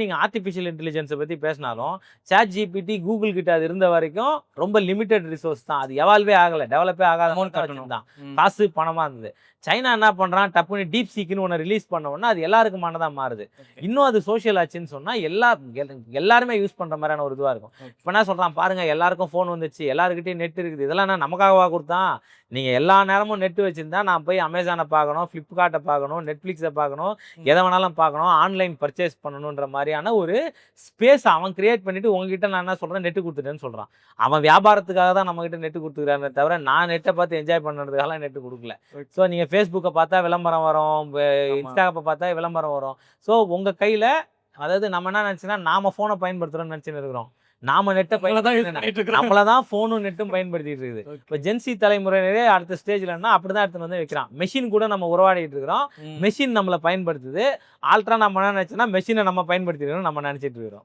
நீங்கள் ஆர்டிஃபிஷியல் இன்டெலிஜென்ஸை பற்றி பேசினாலும் சாட் ஜிபிடி கூகுள் கிட்ட அது இருந்த வரைக்கும் ரொம்ப லிமிட்டட் ரிசோர்ஸ் தான். அது எவால்வே ஆகலை. டெவலப்பே ஆகாத தான். காசு பணமாக இருந்தது. சைனா என்ன பண்ணுறான் டப்புன்னு டீப் சீக்குன்னு ஒன்று ரிலீஸ் பண்ண உடனே அது எல்லாருக்குமானதாக மாறுது. இன்னும் அது சோஷியல் ஆச்சுன்னு சொன்னால் எல்லா எல்- எல்லாருமே யூஸ் பண்ணுற மாதிரியான ஒரு இதுவாக இருக்கும். இப்போ என்ன சொல்கிறான் பாருங்க எல்லாருக்கும் ஃபோன் வந்துச்சு. எல்லாருக்கிட்டையும் நெட் இருக்குது. இதெல்லாம் நான் நமக்காகவா கொடுத்தான்? நீங்கள் எல்லா நேரமும் நெட் வச்சுருந்தா நான் போய் அமேசானை பார்க்கணும் ஃப்ளிப்கார்ட்டை பார்க்கணும் நெட்ஃப்ளிக்ஸை பார்க்கணும். எதை வேணாலும் பார்க்கணும் ஆன்லைன் பர்ச்சேஸ் பண்ணணுன்ற மாதிரியான ஒரு ஸ்பேஸ் அவன் கிரியேட் பண்ணிட்டு உங்ககிட்ட நான் என்ன சொல்கிறேன் நெட்டு கொடுத்துட்டேன்னு சொல்கிறான் அவன் வியாபாரத்துக்காக தான் நம்மகிட்ட நெட்டு கொடுத்துக்கிறானே தவிர நான் நெட்டை பார்த்து என்ஜாய் பண்ணுறதுக்காக நெட்டு கொடுக்கல. ஸோ நீங்கள் ஃபேஸ்புக்கை பார்த்தா விளம்பரம் வரும் ஆமா. இன்ஸ்டாப்பை பார்த்தா விளம்பரம் வரும். ஸோ உங்கள் கையில் அதாவது நம்ம என்ன நினச்சினா நாம ஃபோனை பயன்படுத்துகிறோம்னு நினச்சின்னு இருக்கிறோம். நாம நெட்டை பயன்படுத்த. நம்மளை தான் ஃபோனும் நெட்டும் பயன்படுத்திட்டு இருக்குது. இப்போ ஜென்சி தலைமுறையினரே அடுத்த ஸ்டேஜ்லன்னா அப்படி தான் வந்து வைக்கிறான் மெஷின் கூட நம்ம உறவாடிட்டு இருக்கிறோம். மெஷின் நம்மளை பயன்படுத்துது ஆல்ட்ரா நம்ம என்ன நினச்சோன்னா மெஷினை நம்ம பயன்படுத்திருக்கோம் நம்ம நினச்சிட்டு இருக்கிறோம்